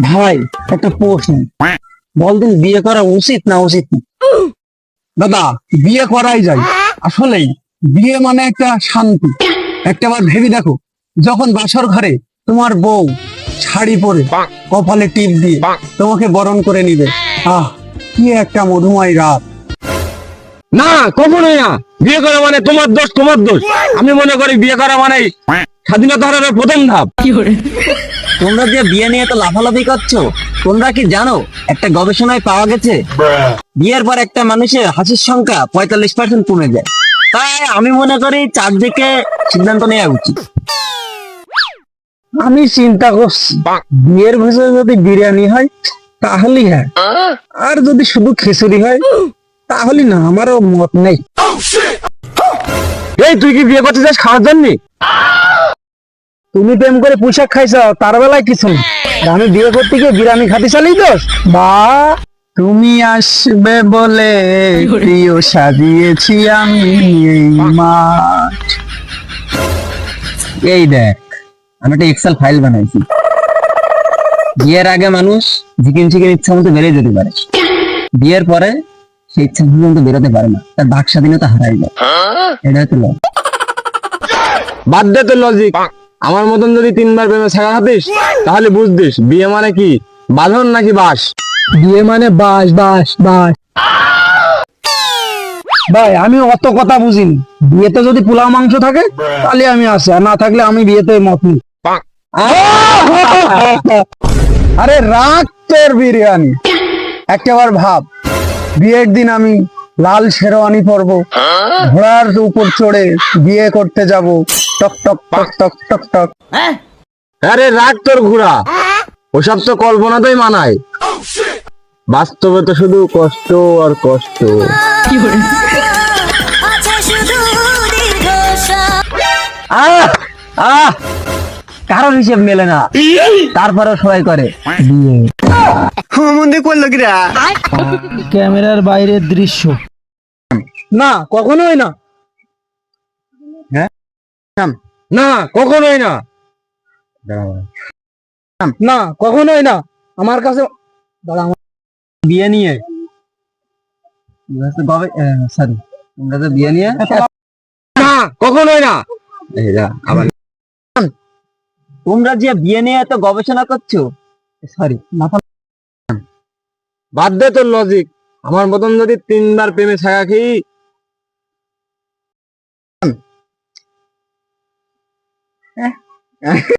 ভাই একটা প্রশ্ন। বলদিন বিয়ে করা উচিত না উচিত না? দাদা বিয়ে করাই যায়। আসলেই বিয়ে মানে একটা শান্তি। একটা বার ভেবে দেখো যখন বাসর ঘরে তোমার বউ শাড়ি পরে কপালে টিপ দিয়ে তোমাকে বরণ করে নিবে আহ কি একটা মধুময় রাত। না কখনোই না। বিয়ে করা মানে তোমার দোষ তোমার দোষ। আমি মনে করি বিয়ে করা মানে স্বাধীনতা হারানোর প্রথম ধাপ। তোমরা যে বিয়ে নিয়ে তো লাফালাফি করছ, তোমরা কি জানো একটা গবেষণায় পাওয়া গেছে? বিয়ের পর একটা মানুষের হাসির সংখ্যা পঁয়তাল্লিশ পার্সেন্ট কমে যায়। তাই আমি মনে করি চারদিকে সিদ্ধান্ত নেওয়া উচিত। আমি চিন্তা করছি, বিয়ের ভেতরে যদি বিরিয়ানি হয় তাহলে হ্যাঁ। আর যদি শুধু খিচুড়ি হয়, তাহলে না, আমারও মত নেই। এই, তুই কি বিয়ে করতে চাস খাওয়ার জন্য? তুমি প্রেম করে পোশাক খাইছ তার বেলায় কিছু না আমি বিয়ে করতে গিয়ে বিরিয়ানি খাতে চালি তো বা তুমি আসবে বলে প্রিয় সাজিয়েছি আমি এই মাঠ। এই দেখ আমি একটা এক্সেল ফাইল বানাইছি। বিয়ের আগে মানুষ চিকেন চিকেন ইচ্ছা মতো বেড়ে যেতে পারে। বিয়ের পরে সে ইচ্ছা মতো বেরোতে পারে না। তার বাক স্বাধীনতা হারাই যায়। এটা হচ্ছে। বাদ দে তো লজিক আমার মতন যদি তিনবার প্রেমে ছাগা খাতিস তাহলে বুঝতিস, বিয়ে মানে কি? বাঁধন নাকি বাস বিয়ে মানে বাস বাস বাস ভাই, আমি অত কথা বুঝিনি। বিয়েতে যদি পোলাও মাংস থাকে, তাহলে আমি আসি। আর না থাকলে আমি বিয়েতে মত নিই। আরে রাগ তোর বিরিয়ানি। একবার ভাব। বিয়ের দিন আমি লাল শেরওয়ানি পরব। ঘোড়ার উপর চড়ে বিয়ে করতে যাব। টক টক টক টক টক টক। আরে রাগ তোর ঘোড়া। ওসব তো কল্পনাতেই মানায়। বাস্তবে তো শুধু কষ্ট আর কষ্ট। আছে শুধু দীর্ঘশ্বাস। আহ! আহ! কারোর হিসেব মেলে না। তারপরেও সবাই করে। বিয়ে। ক্যামেরার বাইরের দৃশ্য। না কখনোই না। হ্যাঁ? না কখনোই না। না কখনোই না। আমার কাছে দাদা আমার বিয়ে নিয়ে। সরি তোমরা তো বিয়ে নিয়ে না কখনোই না। আবার তোমরা যে বিয়ে নিয়ে এত গবেষণা করছ সরি মাথা বাদ দে তোর লজিক আমার মতন যদি তিনবার প্রেমে ছাগা খেয়ে